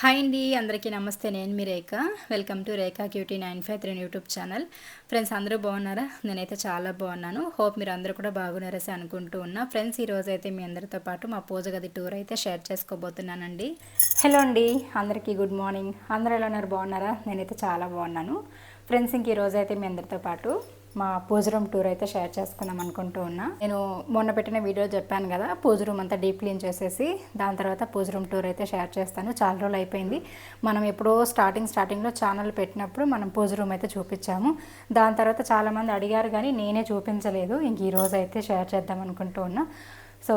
Hi అండి అందరికీ నమస్తే. నేను మీ Rekha. Welcome to Rekha cutie nine five three YouTube channel. Friends అందరూ బాగున్నారా? నేనైతే చాలా బాగున్నాను. హోప్ మీరు అందరూ కూడా బాగున్నారసి అనుకుంటూ ఉన్నా. ఫ్రెండ్స్ ఈరోజు అయితే మీ అందరితో పాటు మా పూజ గది టూర్ అయితే షేర్ చేసుకోబోతున్నానండి. హలో అండి అందరికీ గుడ్ మార్నింగ్. అందరూ ఎలా ఉన్నారు? బాగున్నారా? నేనైతే చాలా బాగున్నాను. ఫ్రెండ్స్ ఇంక ఈరోజు అయితే మీ అందరితో పాటు మా పూజ రూమ్ టూర్ అయితే షేర్ చేసుకుందాం అనుకుంటూ ఉన్నా. నేను మొన్న పెట్టిన వీడియో చెప్పాను కదా పూజ రూమ్ అంతా డీప్ క్లీన్ చేసేసి దాని తర్వాత పూజ రూమ్ టూర్ అయితే షేర్ చేస్తాను. చాలా రోజులు అయిపోయింది. మనం ఎప్పుడో స్టార్టింగ్ స్టార్టింగ్లో ఛానల్ పెట్టినప్పుడు మనం పూజ రూమ్ అయితే చూపించాము. దాని తర్వాత చాలామంది అడిగారు కానీ నేనే చూపించలేదు. ఇంక ఈరోజు అయితే షేర్ చేద్దాం అనుకుంటూ ఉన్నా. సో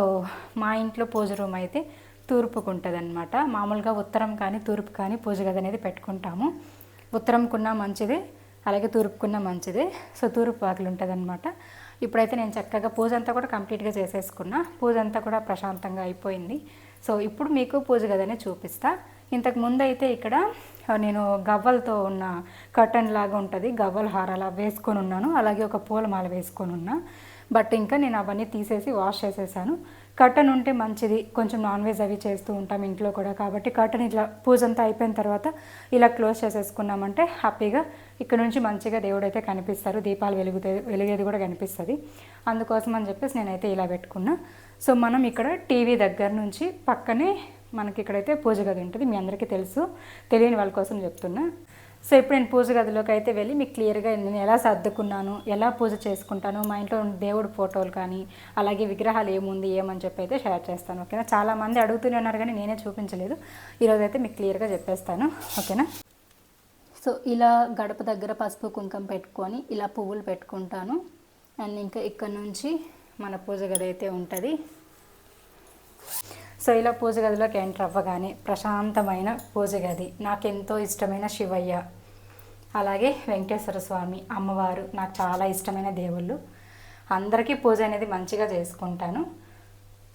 మా ఇంట్లో పూజ రూమ్ అయితే తూర్పుకు ఉంటుంది అనమాట మామూలుగా ఉత్తరం కానీ తూర్పు కానీ పూజ గది అనేది పెట్టుకుంటాము. ఉత్తరంకున్నా మంచిదే. అలాగే తూర్పుకున్న మంచిది. సో తూర్పు వాకిలు ఉంటుంది అనమాట ఇప్పుడైతే నేను చక్కగా పూజ అంతా కూడా కంప్లీట్గా చేసేసుకున్నా. పూజ అంతా కూడా ప్రశాంతంగా అయిపోయింది. సో ఇప్పుడు మీకు పూజ గదనే చూపిస్తా. ఇంతకు ముందు అయితే ఇక్కడ నేను గవ్వలతో ఉన్న కర్టన్ లాగా ఉంటుంది. గవ్వల హారాలు అలా వేసుకొని ఉన్నాను. అలాగే ఒక పూలమాల వేసుకొని ఉన్నా. బట్ ఇంకా నేను అవన్నీ తీసేసి వాష్ చేసేసాను. కర్టన్ ఉంటే మంచిది. కొంచెం నాన్ వెజ్ అవి చేస్తూ ఉంటాం ఇంట్లో కూడా. కాబట్టి కర్టన్ ఇట్లా పూజ అంతా అయిపోయిన తర్వాత ఇలా క్లోజ్ చేసేసుకున్నామంటే హ్యాపీగా ఇక్కడ నుంచి మంచిగా దేవుడు అయితే కనిపిస్తారు. దీపాలు వెలుగుతే వెలిగేది కూడా కనిపిస్తుంది. అందుకోసం అని చెప్పేసి నేనైతే ఇలా పెట్టుకున్నా. సో మనం ఇక్కడ టీవీ దగ్గర నుంచి పక్కనే మనకి ఇక్కడైతే పూజ గది ఉంటుంది. మీ అందరికీ తెలుసు. తెలియని వాళ్ళ కోసం చెప్తున్నా. సో ఇప్పుడు నేను పూజ గదిలోకి అయితే వెళ్ళి మీకు క్లియర్గా నేను ఎలా సర్దుకున్నాను ఎలా పూజ చేసుకుంటాను మా ఇంట్లో ఉన్న దేవుడి ఫోటోలు కానీ అలాగే విగ్రహాలు ఏముంది ఏమని చెప్పి అయితే షేర్ చేస్తాను. ఓకేనా? చాలామంది అడుగుతూనే ఉన్నారు కానీ నేనే చూపించలేదు. ఈరోజు అయితే మీకు క్లియర్గా చెప్పేస్తాను. ఓకేనా? సో ఇలా గడప దగ్గర పసుపు కుంకం పెట్టుకొని ఇలా పువ్వులు పెట్టుకుంటాను. అండ్ ఇంకా ఇక్కడ నుంచి మన పూజ గది అయితే ఉంటుంది. సో ఇలా పూజ గదిలోకి ఎంటర్ అవ్వగానే ప్రశాంతమైన పూజ గది. నాకు ఎంతో ఇష్టమైన శివయ్య. అలాగే వెంకటేశ్వర స్వామి అమ్మవారు. నాకు చాలా ఇష్టమైన దేవుళ్ళు. అందరికీ పూజ అనేది మంచిగా చేసుకుంటాను.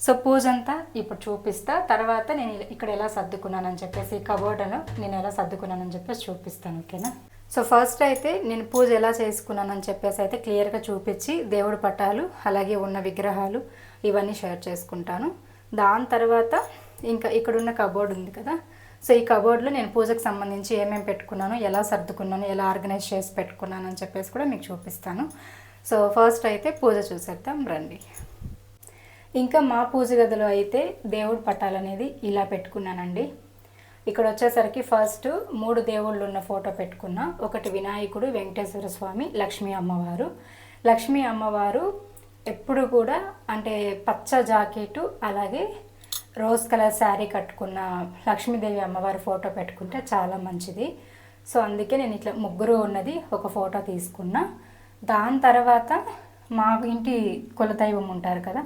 సో పూజ అంతా ఇప్పుడు చూపిస్తా తర్వాత నేను ఇక్కడ ఎలా సర్దుకున్నానని చెప్పేసి కబోర్డ్లో నేను ఎలా సర్దుకున్నానని చెప్పేసి చూపిస్తాను ఓకేనా? సో ఫస్ట్ అయితే నేను పూజ ఎలా చేసుకున్నానని చెప్పేసి అయితే క్లియర్గా చూపించి దేవుడి పటాలు అలాగే ఉన్న విగ్రహాలు ఇవన్నీ షేర్ చేసుకుంటాను. దాని తర్వాత ఇంకా ఇక్కడున్న కబోర్డ్ ఉంది కదా సో ఈ కబోర్డ్లో నేను పూజకు సంబంధించి ఏమేమి పెట్టుకున్నాను ఎలా సర్దుకున్నాను ఎలా ఆర్గనైజ్ చేసి పెట్టుకున్నాను అని చెప్పేసి కూడా మీకు చూపిస్తాను. సో ఫస్ట్ అయితే పూజ చూసేద్దాం రండి. ఇంకా మా పూజ గదిలో అయితే దేవుడు పటాలనేది ఇలా పెట్టుకున్నానండి. ఇక్కడ వచ్చేసరికి ఫస్ట్ మూడు దేవుళ్ళు ఉన్న ఫోటో పెట్టుకున్నా. ఒకటి వినాయకుడు వెంకటేశ్వర స్వామి లక్ష్మీ అమ్మవారు. లక్ష్మీ అమ్మవారు ఎప్పుడు కూడా అంటే పచ్చ జాకెట్ అలాగే రోజ్ కలర్ శారీ కట్టుకున్న లక్ష్మీదేవి అమ్మవారి ఫోటో పెట్టుకుంటే చాలా మంచిది. సో అందుకే నేను ఇట్లా ముగ్గురు ఉన్నది ఒక ఫోటో తీసుకున్నా. దాని తర్వాత మా ఇంటి కులదైవం ఉంటారు కదా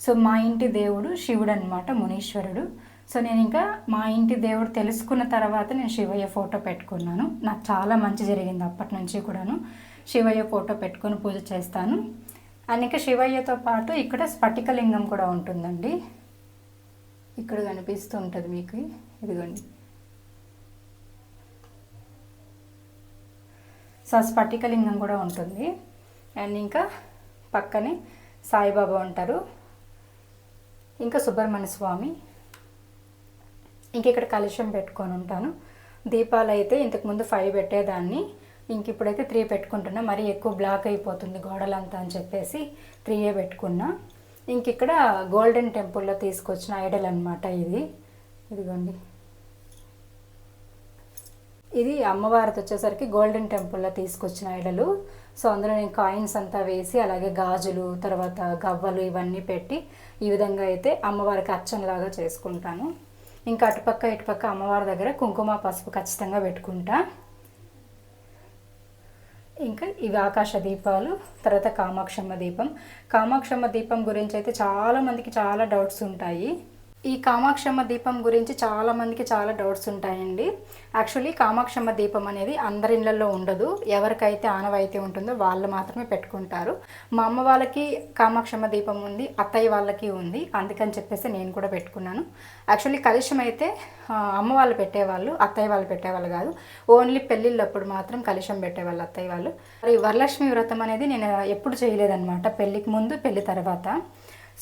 సో మా ఇంటి దేవుడు శివుడు అనమాట మునీశ్వరుడు. సో నేను ఇంకా మా ఇంటి దేవుడు తెలుసుకున్న తర్వాత నేను శివయ్య ఫోటో పెట్టుకున్నాను. నాకు చాలా మంచి జరిగింది అప్పటి నుంచి కూడాను. శివయ్య ఫోటో పెట్టుకొని పూజ చేస్తాను. అండ్ ఇంకా శివయ్యతో పాటు ఇక్కడ స్ఫటికలింగం కూడా ఉంటుందండి. ఇక్కడ కనిపిస్తూ ఉంటుంది మీకు ఇదిగోండి. సో స్ఫటికలింగం కూడా ఉంటుంది. అండ్ ఇంకా పక్కనే సాయిబాబా ఉంటారు. ఇంకా సుబ్రహ్మణ్య స్వామి. ఇంక ఇక్కడ కలుషం పెట్టుకొని ఉంటాను. దీపాలు అయితే ఇంతకుముందు ఫైవ్ పెట్టేదాన్ని. ఇంక ఇప్పుడైతే త్రీ పెట్టుకుంటున్నా. మరీ ఎక్కువ బ్లాక్ అయిపోతుంది గోడలంతా అని చెప్పేసి త్రీయే పెట్టుకున్నా. ఇంక ఇక్కడ గోల్డెన్ టెంపుల్లో తీసుకొచ్చిన ఐడల్ అనమాట ఇది. ఇదిగోండి. ఇది అమ్మవారిది వచ్చేసరికి గోల్డెన్ టెంపుల్లో తీసుకొచ్చిన ఐడలు సో అందులో నేను కాయిన్స్ అంతా వేసి అలాగే గాజులు తర్వాత గవ్వలు ఇవన్నీ పెట్టి ఈ విధంగా అయితే అమ్మవారికి అచ్చంలాగా చేసుకుంటాను. ఇంకా అటుపక్క ఇటుపక్క అమ్మవారి దగ్గర కుంకుమ పసుపు ఖచ్చితంగా పెట్టుకుంటా. ఇంకా ఇవి ఆకాశ దీపాలు తర్వాత కామాక్షమ్మ దీపం. కామాక్షమ్మ దీపం గురించి అయితే చాలామందికి చాలా డౌట్స్ ఉంటాయి. ఈ కామాక్షమ్మ దీపం గురించి చాలామందికి చాలా డౌట్స్ ఉంటాయండి. యాక్చువల్లీ కామాక్షమ్మ దీపం అనేది అందరి ఇళ్ళల్లో ఉండదు. ఎవరికైతే ఆనవాయితీ ఉంటుందో వాళ్ళు మాత్రమే పెట్టుకుంటారు. మా అమ్మ వాళ్ళకి కామాక్షమ్మ దీపం ఉంది అత్తయ్య వాళ్ళకి ఉంది అందుకని చెప్పేసి నేను కూడా పెట్టుకున్నాను. యాక్చువల్లీ కలుషం అయితే అమ్మ వాళ్ళు పెట్టేవాళ్ళు అత్తయ్య వాళ్ళు పెట్టేవాళ్ళు కాదు. ఓన్లీ పెళ్ళిళ్ళప్పుడు మాత్రం కలుషం పెట్టేవాళ్ళు అత్తయ్య వాళ్ళు. మరి వరలక్ష్మి వ్రతం అనేది నేను ఎప్పుడు చేయలేదన్నమాట. పెళ్ళికి ముందు పెళ్ళి తర్వాత.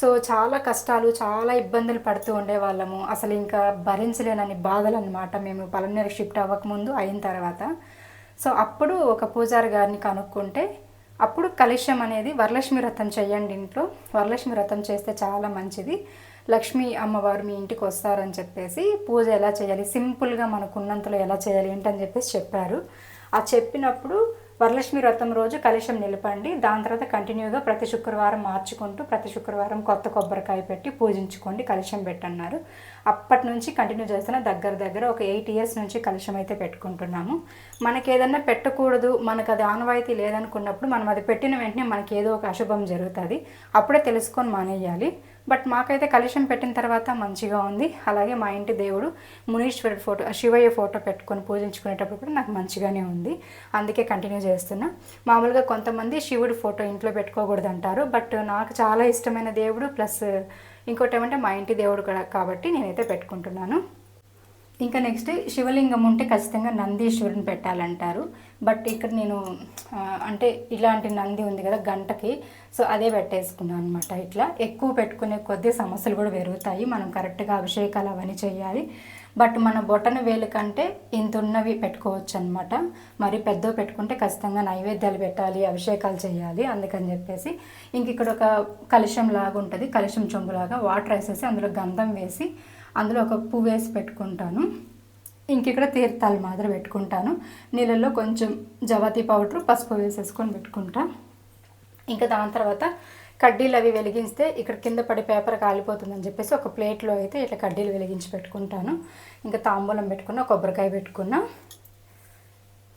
సో చాలా కష్టాలు చాలా ఇబ్బందులు పడుతూ ఉండేవాళ్ళము. అసలు ఇంకా భరించలేనని బాధలు అనమాట మేము పలమనేరు షిఫ్ట్ అవ్వకముందు అయిన తర్వాత. సో అప్పుడు ఒక పూజారి గారిని కనుక్కుంటే అప్పుడు కలుష్యం అనేది వరలక్ష్మి వ్రతం చేయండి ఇంట్లో. వరలక్ష్మి వ్రతం చేస్తే చాలా మంచిది. లక్ష్మీ అమ్మవారు మీ ఇంటికి వస్తారని చెప్పేసి పూజ ఎలా చేయాలి? సింపుల్గా మనకు ఉన్నంతలో ఎలా చేయాలి ఏంటని చెప్పేసి చెప్పారు. ఆ చెప్పినప్పుడు వరలక్ష్మి వ్రతం రోజు కలశం నిలపండి. దాని తర్వాత కంటిన్యూగా ప్రతి శుక్రవారం మార్చుకుంటూ ప్రతి శుక్రవారం కొత్త కొబ్బరికాయ పెట్టి పూజించుకోండి. కలశం పెట్టన్నారు. అప్పటి నుంచి కంటిన్యూ చేస్తున్న దగ్గర దగ్గర ఒక ఎయిట్ ఇయర్స్ నుంచి కలశం అయితే పెట్టుకుంటున్నాము. మనకి ఏదన్నా పెట్టకూడదు మనకు అది ఆనవాయితీ లేదనుకున్నప్పుడు మనం అది పెట్టిన వెంటనే మనకి ఏదో ఒక అశుభం జరుగుతుంది. అప్పుడే తెలుసుకొని మానేయాలి. బట్ మాకైతే కలెక్షన్ పెట్టిన తర్వాత మంచిగా ఉంది. అలాగే మా ఇంటి దేవుడు మునీశ్వరుడు ఫోటో శివయ్య ఫోటో పెట్టుకొని పూజించుకునేటప్పుడు కూడా నాకు మంచిగానే ఉంది. అందుకే కంటిన్యూ చేస్తున్నా. మామూలుగా కొంతమంది శివుడు ఫోటో ఇంట్లో పెట్టుకోకూడదు అంటారు బట్ నాకు చాలా ఇష్టమైన దేవుడు ప్లస్ ఇంకోటి ఏమంటే మా ఇంటి దేవుడు కూడా కాబట్టి నేనైతే పెట్టుకుంటున్నాను. ఇంకా నెక్స్ట్ శివలింగం ఉంటే ఖచ్చితంగా నందీశ్వరుని పెట్టాలంటారు. బట్ ఇక్కడ నేను అంటే ఇలాంటి నంది ఉంది కదా గంటకి సో అదే పెట్టేసుకున్నాను అనమాట ఇట్లా. ఎక్కువ పెట్టుకునే కొద్దీ సమస్యలు కూడా పెరుగుతాయి. మనం కరెక్ట్గా అభిషేకాలు అవన్నీ చేయాలి. బట్ మన బొటన వేలు కంటే ఇంత ఉన్నవి పెట్టుకోవచ్చు అనమాట మరి పెద్ద పెట్టుకుంటే ఖచ్చితంగా నైవేద్యాలు పెట్టాలి అభిషేకాలు చేయాలి అందుకని చెప్పేసి. ఇంక ఇక్కడ ఒక కలుషం లాగా ఉంటుంది కలుషం చెంబులాగా. వాటర్ వేసేసి అందులో గంధం వేసి అందులో ఒక పువ్వు వేసి పెట్టుకుంటాను. ఇంక ఇక్కడ తీర్థాలు మాదిరి పెట్టుకుంటాను. నీళ్ళల్లో కొంచెం జవాతి పౌడర్ పసుపు వేసేసుకొని పెట్టుకుంటా. ఇంకా దాని తర్వాత కడ్డీలు అవి వెలిగిస్తే ఇక్కడ కింద పడి పేపర్ కాలిపోతుందని చెప్పేసి ఒక ప్లేట్లో అయితే ఇట్లా కడ్డీలు వెలిగించి పెట్టుకుంటాను. ఇంకా తాంబూలం పెట్టుకున్న కొబ్బరికాయ పెట్టుకున్నా.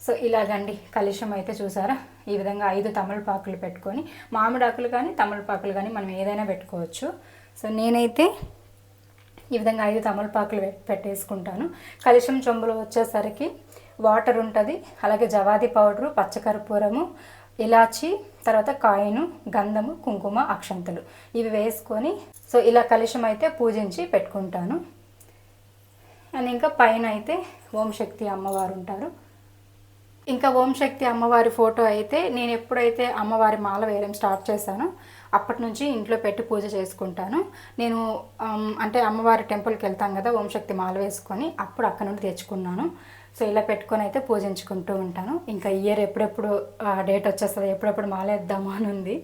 సో ఇలాగండి కలుషం అయితే చూసారా? ఈ విధంగా ఐదు తమలపాకులు పెట్టుకొని మామిడాకులు కానీ తమలపాకులు కానీ మనం ఏదైనా పెట్టుకోవచ్చు. సో నేనైతే ఈ విధంగా ఐదు తమలపాకులు పెట్టేసుకుంటాను. కలుషం చెంబులో వచ్చేసరికి వాటర్ ఉంటుంది. అలాగే జవాది పౌడరు పచ్చకర్పూరము ఇలాచి తర్వాత కాయిను గంధము కుంకుమ అక్షంతలు. ఇవి వేసుకొని సో ఇలా కలుషం అయితే పూజించి పెట్టుకుంటాను. అండ్ ఇంకా పైన అయితే ఓం శక్తి అమ్మవారు ఉంటారు. ఇంకా ఓం శక్తి అమ్మవారి ఫోటో అయితే నేను ఎప్పుడైతే అమ్మవారి మాల వేయడం స్టార్ట్ చేశానో అప్పటి నుంచి ఇంట్లో పెట్టి పూజ చేసుకుంటాను. నేను అంటే అమ్మవారి టెంపుల్కి వెళ్తాం కదా ఓం శక్తి మాల వేసుకొని అప్పుడు అక్కడ నుండి తెచ్చుకున్నాను. సో ఇలా పెట్టుకొని అయితే పూజించుకుంటూ ఉంటాను. ఇంకా ఇయర్ ఎప్పుడెప్పుడు డేట్ వచ్చేస్తుంది ఎప్పుడెప్పుడు మాల వేద్దాము అని ఉంది.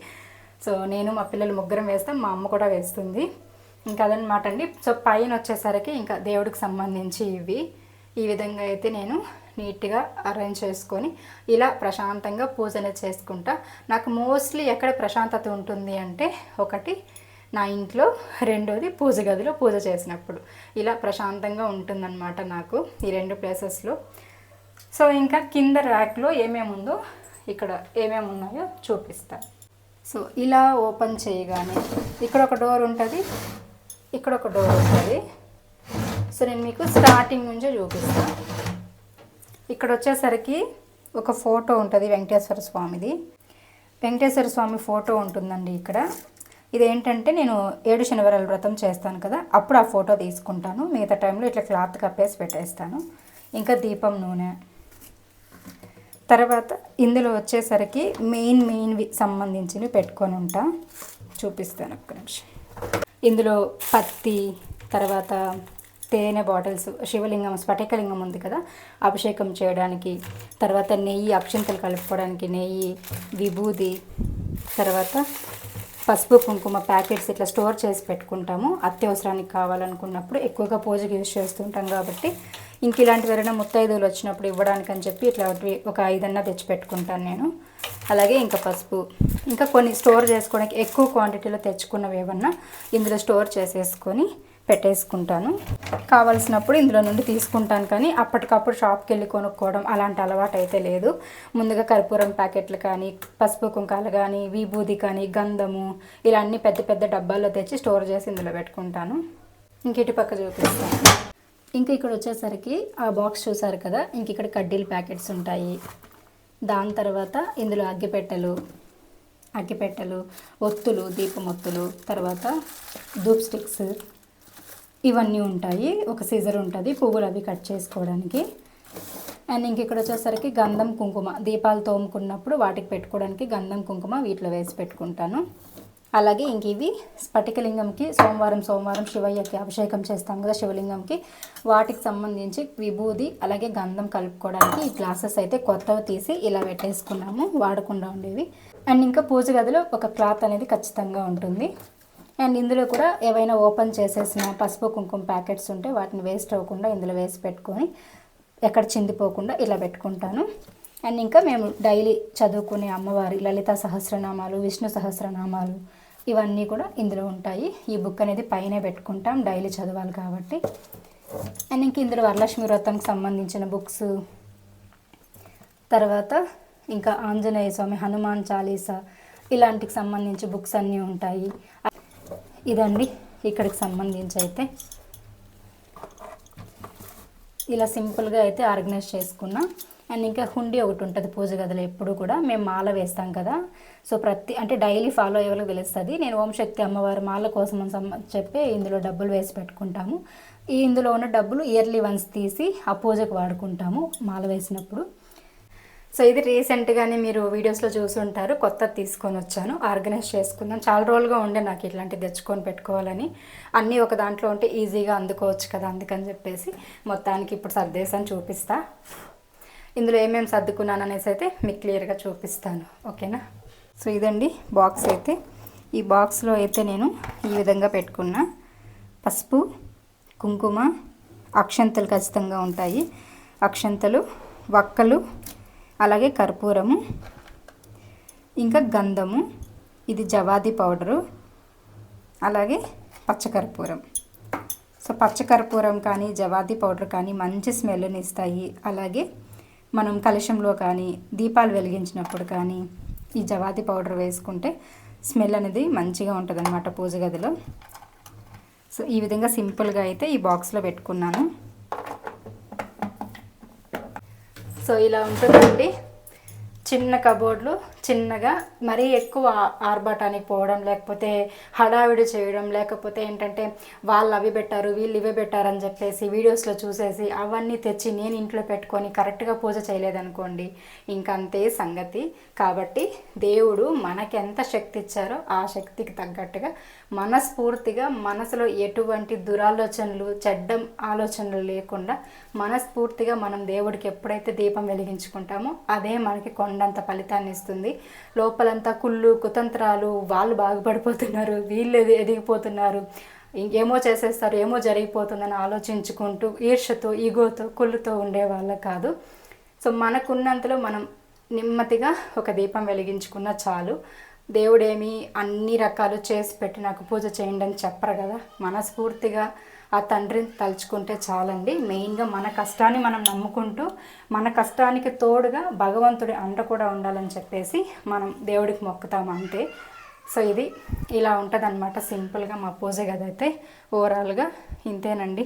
సో నేను మా పిల్లలు ముగ్గురం వేస్తాం మా అమ్మ కూడా వేస్తుంది. ఇంకా అదనమాట అండి. సో పైన వచ్చేసరికి ఇంకా దేవుడికి సంబంధించి ఇవి. ఈ విధంగా అయితే నేను నీట్గా అరేంజ్ చేసుకొని ఇలా ప్రశాంతంగా పూజ చేసుకుంటా. నాకు మోస్ట్లీ ఎక్కడ ప్రశాంతత ఉంటుంది అంటే ఒకటి నా ఇంట్లో రెండోది పూజ గదిలో పూజ చేసినప్పుడు. ఇలా ప్రశాంతంగా ఉంటుందన్నమాట నాకు ఈ రెండు ప్లేసెస్లో. సో ఇంకా కింద ర్యాక్లో ఏమేమి ఉందో ఇక్కడ ఏమేమి ఉన్నాయో చూపిస్తాను సో ఇలా ఓపెన్ చేయగానే ఇక్కడ ఒక డోర్ ఉంటుంది. ఇక్కడ ఒక డోర్ ఉంటుంది. సో నేను మీకు స్టార్టింగ్ నుంచే చూపిస్తాను ఇక్కడ వచ్చేసరికి ఒక ఫోటో ఉంటుంది వెంకటేశ్వర స్వామిది. వెంకటేశ్వర స్వామి ఫోటో ఉంటుందండి ఇక్కడ. ఇదేంటంటే నేను ఏడు శనివారాల వ్రతం చేస్తాను కదా అప్పుడు ఆ ఫోటో తీసుకుంటాను. మిగతా టైంలో ఇట్లా క్లాత్ కప్పేసి పెట్టేస్తాను. ఇంకా దీపం నూనె. తర్వాత ఇందులో వచ్చేసరికి మెయిన్ మెయిన్వి సంబంధించినవి పెట్టుకొని ఉంటా. చూపిస్తాను ఒక్క నిమిషం. ఇందులో పత్తి తర్వాత తేనె బాటిల్స్ శివలింగం స్ఫటికలింగం ఉంది కదా అభిషేకం చేయడానికి తర్వాత నెయ్యి అక్షింతలు కలుపుకోవడానికి నెయ్యి విభూది తర్వాత పసుపు కుంకుమ ప్యాకెట్స్ ఇట్లా స్టోర్ చేసి పెట్టుకుంటాము. అత్యవసరానికి కావాలనుకున్నప్పుడు ఎక్కువగా పూజకి యూజ్ చేస్తుంటాం కాబట్టి ఇంక ఇలాంటివి ఎవరైనా ముత్తైదువులు వచ్చినప్పుడు ఇవ్వడానికి అని చెప్పి ఇట్లాంటివి ఒక ఐదన్నా తెచ్చి పెట్టుకుంటాను నేను. అలాగే ఇంకా పసుపు. ఇంకా కొన్ని స్టోర్ చేసుకోవడానికి ఎక్కువ క్వాంటిటీలో తెచ్చుకున్నవి ఏమన్నా ఇందులో స్టోర్ చేసేసుకొని పెట్టేసుకుంటాను. కావాల్సినప్పుడు ఇందులో నుండి తీసుకుంటాను కానీ అప్పటికప్పుడు షాప్కి వెళ్ళి కొనుక్కోవడం అలాంటి అలవాటు అయితే లేదు. ముందుగా కర్పూరం ప్యాకెట్లు కానీ పసుపు కుంకాలు కానీ విభూది కానీ గంధము ఇలా అన్ని పెద్ద పెద్ద డబ్బాల్లో తెచ్చి స్టోర్ చేసి ఇందులో పెట్టుకుంటాను. ఇంక ఇటు పక్క చూపిస్తాను. ఇంకా ఇక్కడ వచ్చేసరికి ఆ బాక్స్ చూసారు కదా? ఇంక ఇక్కడ కడ్డీల ప్యాకెట్స్ ఉంటాయి. దాని తర్వాత ఇందులో అగ్గిపెట్టెలు అగ్గిపెట్టెలు ఒత్తులు దీపం ఒత్తులు తర్వాత ధూప్ స్టిక్స్ ఇవన్నీ ఉంటాయి. ఒక సీజర్ ఉంటుంది. పువ్వులు అవి కట్ చేసుకోవడానికి. అండ్ ఇంక ఇక్కడ వచ్చేసరికి గంధం కుంకుమ. దీపాలు తోముకున్నప్పుడు వాటికి పెట్టుకోవడానికి గంధం కుంకుమ వీటిలో వేసి పెట్టుకుంటాను. అలాగే ఇంక ఇవి స్ఫటికలింగంకి సోమవారం సోమవారం శివయ్యకి అభిషేకం చేస్తాం కదా శివలింగంకి. వాటికి సంబంధించి విభూది అలాగే గంధం కలుపుకోవడానికి ఈ గ్లాసెస్ అయితే కొత్తవి తీసి ఇలా పెట్టేసుకున్నాము. వాడకుండా ఉండేవి. అండ్ ఇంకా పూజ గదిలో ఒక క్లాత్ అనేది ఖచ్చితంగా ఉంటుంది. అండ్ ఇందులో కూడా ఏవైనా ఓపెన్ చేసేసిన పసుపు కుంకుమ ప్యాకెట్స్ ఉంటే వాటిని వేస్ట్ అవ్వకుండా ఇందులో వేసి పెట్టుకొని ఎక్కడ చిందిపోకుండా ఇలా పెట్టుకుంటాను. అండ్ ఇంకా మేము డైలీ చదువుకునే అమ్మవారి లలిత సహస్రనామాలు విష్ణు సహస్రనామాలు ఇవన్నీ కూడా ఇందులో ఉంటాయి. ఈ బుక్ అనేది పైనే పెట్టుకుంటాం డైలీ చదవాలి కాబట్టి. అండ్ ఇంక ఇందులో వరలక్ష్మి వ్రతంకి సంబంధించిన బుక్స్. తర్వాత ఇంకా ఆంజనేయ స్వామి హనుమాన్ చాలీసా ఇలాంటికి సంబంధించి బుక్స్ అన్నీ ఉంటాయి. ఇదండి ఇక్కడికి సంబంధించి అయితే ఇలా సింపుల్గా అయితే ఆర్గనైజ్ చేసుకున్నా. అండ్ ఇంకా హుండీ ఒకటి ఉంటుంది పూజ గదిలో ఎప్పుడు కూడా. మేము మాల వేస్తాం కదా. సో ప్రతి అంటే డైలీ ఫాలో అయ్యే వాళ్ళకి తెలుస్తుంది. నేను ఓంశక్తి అమ్మవారి మాల కోసం చెప్పి ఇందులో డబ్బులు వేసి పెట్టుకుంటాము. ఈ ఇందులో ఉన్న డబ్బులు ఇయర్లీ వన్స్ తీసి ఆ పూజకు వాడుకుంటాము మాల వేసినప్పుడు. సో ఇది రీసెంట్గానే మీరు వీడియోస్లో చూసి ఉంటారు. కొత్త తీసుకొని వచ్చాను. ఆర్గనైజ్ చేసుకుందాం. చాలా రోజులుగా ఉండే నాకు ఇట్లాంటివి తెచ్చుకొని పెట్టుకోవాలని. అన్నీ ఒక దాంట్లో ఉంటే ఈజీగా అందుకోవచ్చు కదా అందుకని చెప్పేసి మొత్తానికి ఇప్పుడు సర్దేశాన్ని చూపిస్తా. ఇందులో ఏమేమి సర్దుకున్నాను అనేసి అయితే మీకు క్లియర్గా చూపిస్తాను. ఓకేనా? సో ఇదండి బాక్స్ అయితే. ఈ బాక్స్లో అయితే నేను ఈ విధంగా పెట్టుకున్న. పసుపు కుంకుమ అక్షంతలు ఖచ్చితంగా ఉంటాయి. అక్షంతలు వక్కలు అలాగే కర్పూరము ఇంకా గంధము ఇది జవాది పౌడరు అలాగే పచ్చకర్పూరం సో పచ్చకర్పూరం కానీ జవాది పౌడర్ కానీ మంచి స్మెల్ని ఇస్తాయి. అలాగే మనం కలశంలో కానీ దీపాలు వెలిగించినప్పుడు కానీ ఈ జవాతి పౌడర్ వేసుకుంటే స్మెల్ అనేది మంచిగా ఉంటుంది అనమాట పూజ గదిలో. సో ఈ విధంగా సింపుల్గా అయితే ఈ బాక్స్లో పెట్టుకున్నాను. సో ఇలా ఉంటుందండి. చిన్న కబోర్డ్లు. చిన్నగా మరీ ఎక్కువ ఆర్భాటానికి పోవడం లేకపోతే హడావిడి చేయడం లేకపోతే ఏంటంటే వాళ్ళు అవి పెట్టారు వీళ్ళు ఇవే పెట్టారని చెప్పేసి వీడియోస్లో చూసేసి అవన్నీ తెచ్చి నేను ఇంట్లో పెట్టుకొని కరెక్ట్గా పూజ చేయలేదనుకోండి. ఇంకంతే సంగతి. కాబట్టి దేవుడు మనకి ఎంత శక్తి ఇచ్చారో ఆ శక్తికి తగ్గట్టుగా మనస్ఫూర్తిగా మనసులో ఎటువంటి దురాలోచనలు చెడ్డ ఆలోచనలు లేకుండా మనస్ఫూర్తిగా మనం దేవుడికి ఎప్పుడైతే దీపం వెలిగించుకుంటామో అదే మనకి కొండంత ఫలితాన్ని ఇస్తుంది. లోపలంతా కుళ్ళు కుతంత్రాలు వాళ్ళు బాగుపడిపోతున్నారు వీళ్ళు ఎదిగిపోతున్నారు. ఏమో చేసేస్తారు ఏమో జరిగిపోతుందని ఆలోచించుకుంటూ ఈర్షతో ఈగోతో కుళ్ళుతో ఉండేవాళ్ళ కాదు. సో మనకున్నంతలో మనం నెమ్మదిగా ఒక దీపం వెలిగించుకున్న చాలు. దేవుడేమి అన్ని రకాలు చేసి పెట్టి నాకు పూజ చేయండి అని చెప్పరు కదా. మనస్ఫూర్తిగా ఆ తండ్రిని తలుచుకుంటే చాలండి. మెయిన్గా మన కష్టాన్ని మనం నమ్ముకుంటూ మన కష్టానికి తోడుగా భగవంతుడి అండ కూడా ఉండాలని చెప్పేసి మనం దేవుడికి మొక్కుతాం అంతే. సో ఇది ఇలా ఉంటుంది అనమాట సింపుల్గా మా పూజ గది అయితే ఓవరాల్గా ఇంతేనండి.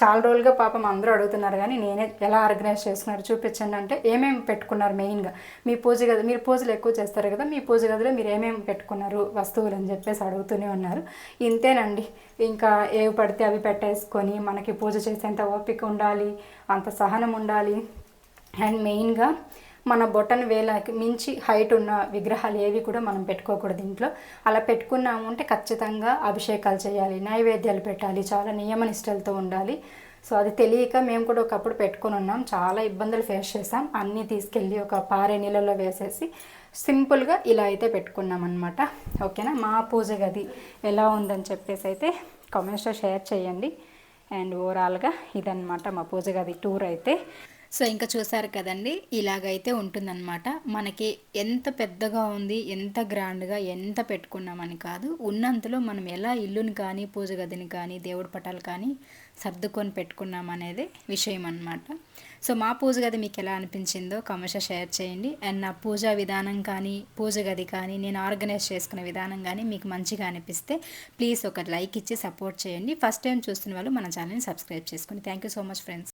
చాలా రోజులుగా పాపం అందరూ అడుగుతున్నారు కానీ నేనే ఎలా ఆర్గనైజ్ చేసుకున్నారు చూపించండి అంటే ఏమేమి పెట్టుకున్నారు మెయిన్గా. మీ పూజ గది మీరు పూజలు ఎక్కువ చేస్తారు కదా మీ పూజ గదిలో మీరు ఏమేమి పెట్టుకున్నారు వస్తువులు అని చెప్పేసి అడుగుతూనే ఉన్నారు. ఇంతేనండి. ఇంకా ఏవి పడితే అవి పెట్టేసుకొని మనకి పూజ చేసేంత ఓపిక ఉండాలి అంత సహనం ఉండాలి. అండ్ మెయిన్గా మన బొటన్ వేలకి మించి హైట్ ఉన్న విగ్రహాలు ఏవి కూడా మనం పెట్టుకోకూడదు ఇంట్లో అలా పెట్టుకున్నాము అంటే ఖచ్చితంగా అభిషేకాలు చేయాలి నైవేద్యాలు పెట్టాలి చాలా నియమ నిష్టలతో ఉండాలి. సో అది తెలియక మేము కూడా ఒకప్పుడు పెట్టుకొని ఉన్నాం. చాలా ఇబ్బందులు ఫేస్ చేసాం అన్నీ తీసుకెళ్ళి ఒక పారే నీళ్ళలో వేసేసి సింపుల్గా ఇలా అయితే పెట్టుకున్నాం అనమాట ఓకేనా? మా పూజ గది ఎలా ఉందని చెప్పేసి అయితే కామెంట్స్లో షేర్ చేయండి. అండ్ ఓవరాల్గా ఇదనమాట మా పూజ గది టూర్ అయితే. సో ఇంకా చూసారు కదండి ఇలాగైతే ఉంటుందన్నమాట. మనకి ఎంత పెద్దగా ఉంది ఎంత గ్రాండ్గా ఎంత పెట్టుకున్నామని కాదు ఉన్నంతలో మనం ఎలా ఇల్లుని కానీ పూజ గదిని కానీ దేవుడి పటాలు కానీ సర్దుకొని పెట్టుకున్నాం అనేది విషయం అనమాట సో మా పూజ గది మీకు ఎలా అనిపించిందో కమర్షియల్ షేర్ చేయండి. అండ్ నా పూజా విధానం కానీ పూజ గది కానీ నేను ఆర్గనైజ్ చేసుకునే విధానం కానీ మీకు మంచిగా అనిపిస్తే ప్లీజ్ ఒక లైక్ ఇచ్చి సపోర్ట్ చేయండి. ఫస్ట్ టైం చూస్తున్న వాళ్ళు మన ఛానల్ని సబ్స్క్రైబ్ చేసుకోండి thank you so much friends.